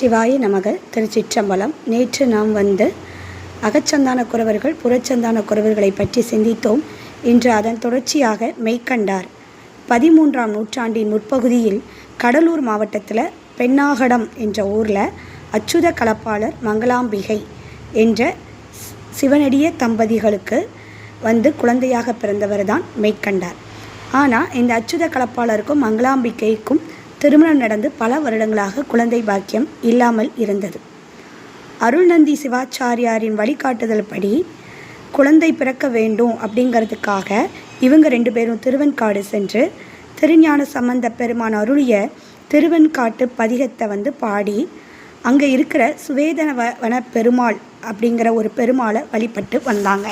சிவாய நமக. திருச்சிற்றம்பலம். நேற்று நாம் வந்து அகச்சந்தான குறவர்கள் புறச்சந்தான குறவர்களை பற்றி சிந்தித்தோம். இன்று அதன் தொடர்ச்சியாக மெய்க்கண்டார் பதிமூன்றாம் நூற்றாண்டின் முற்பகுதியில் கடலூர் மாவட்டத்தில் பெண்ணாகடம் என்ற ஊரில் அச்சுத கலப்பாளர் மங்களாம்பிகை என்ற சி- சிவனடிய தம்பதிகளுக்கு வந்து குழந்தையாக பிறந்தவர் தான் மெய்க்கண்டார் ஆனால் இந்த அச்சுத கலப்பாளருக்கும் மங்களாம்பிகைக்கும் திருமணம் நடந்து பல வருடங்களாக குழந்தை பாக்கியம் இல்லாமல் இருந்தது. அருள்நந்தி சிவாச்சாரியாரின் வழிகாட்டுதல் படி குழந்தை பிறக்க வேண்டும் அப்படிங்கிறதுக்காக இவங்க ரெண்டு பேரும் திருவெண்காடு சென்று திருஞான சம்பந்த பெருமான் அருளிய திருவெண்காட்டு பதிகத்தை வந்து பாடி அங்கே இருக்கிற சுவேதனவ வன பெருமாள் அப்படிங்கிற ஒரு பெருமாளை வழிபட்டு வந்தாங்க.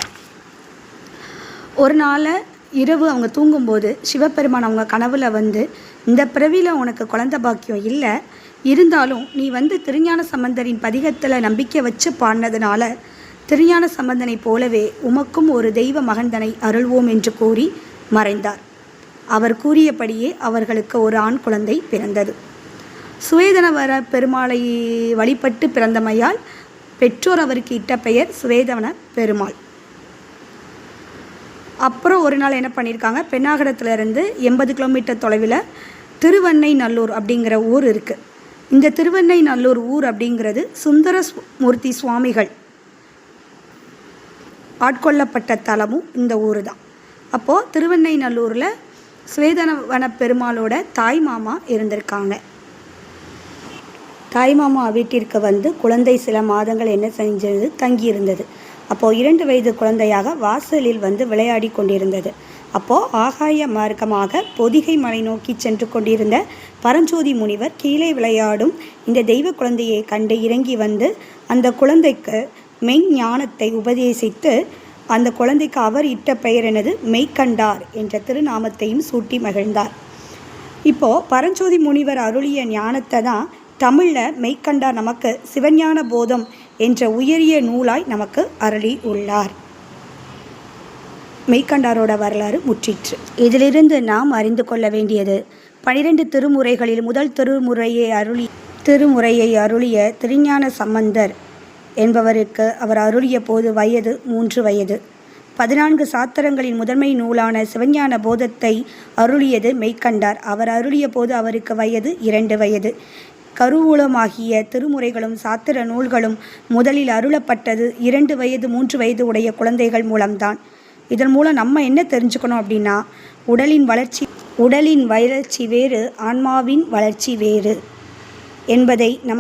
ஒரு நாளை இரவு அவங்க தூங்கும்போது சிவபெருமான் அவங்க கனவுல வந்து இந்த பிறவியில் உனக்கு குழந்த பாக்கியம் இல்லை. இருந்தாலும் நீ வந்து திருஞான சம்பந்தரின் பதிகத்தில் நம்பிக்கை வச்சு பாடினதுனால திருஞான சம்பந்தனை போலவே உமக்கும் ஒரு தெய்வ மகந்தனை அருள்வோம் என்று கூறி மறைந்தார். அவர் கூறியபடியே அவர்களுக்கு ஒரு ஆண் குழந்தை பிறந்தது. சுவேதனவர பெருமாளை வழிபட்டு பிறந்தமையால் பெற்றோர் அவருக்கு இட்ட பெயர் சுவேதவன பெருமாள். அப்புறம் ஒரு நாள் என்ன பண்ணியிருக்காங்க? பென்னாகரத்துலேருந்து எண்பது கிலோமீட்டர் தொலைவில் திருவண்ணை நல்லூர் அப்படிங்கிற ஊர் இருக்குது இந்த திருவண்ணை நல்லூர் ஊர் அப்படிங்கிறது சுந்தர மூர்த்தி சுவாமிகள் ஆட்கொள்ளப்பட்ட தலமும் இந்த ஊர் தான். அப்போது திருவண்ணை நல்லூரில் சுவேதனவன பெருமாளோட தாய் மாமா இருந்திருக்காங்க. தாய்மாமா வீட்டிற்கு வந்து குழந்தை சில மாதங்கள் என்ன செஞ்சது? தங்கியிருந்தது. அப்போது இரண்டு வயது குழந்தையாக வாசலில் வந்து விளையாடி கொண்டிருந்தது. அப்போது ஆகாய மார்க்கமாக பொதிகை மலை நோக்கி சென்று கொண்டிருந்த பரஞ்சோதி முனிவர் கீழே விளையாடும் இந்த தெய்வ குழந்தையை கண்டு இறங்கி வந்து அந்த குழந்தைக்கு மெய் ஞானத்தை உபதேசித்து அந்த குழந்தைக்கு அவர் இட்ட பெயர் எனது மெய்க்கண்டார் என்ற திருநாமத்தையும் சூட்டி மகிழ்ந்தார். இப்போ பரஞ்சோதி முனிவர் அருளிய ஞானத்தை தான் தமிழில் மெய்க்கண்டார் நமக்கு சிவஞான போதம் என்ற உயரிய நூலாய் நமக்கு அருளி உள்ளார். மெய்கண்டாரோட வரலாறு முற்றிற்று. இதிலிருந்து நாம் அறிந்து கொள்ள வேண்டியது பனிரெண்டு திருமுறைகளில் முதல் திருமுறையை அருளி திருமுறையை அருளிய திருஞான சம்பந்தர் என்பவருக்கு அவர் அருளிய போது வயது மூன்று வயது. பதினான்கு சாத்திரங்களின் முதன்மை நூலான சிவஞான போதத்தை அருளியது மெய்க்கண்டார். அவர் அருளிய போது அவருக்கு வயது இரண்டு வயது. கருவூலமாகிய திருமுறைகளும் சாத்திர நூல்களும் முதலில் அருளப்பட்டது இரண்டு வயது மூன்று வயது உடைய குழந்தைகள் மூலம்தான். இதன் மூலம் நம்ம என்ன தெரிஞ்சுக்கணும் அப்படின்னா உடலின் வளர்ச்சி உடலின் வளர்ச்சி வேறு ஆன்மாவின் வளர்ச்சி வேறு என்பதை நம்ம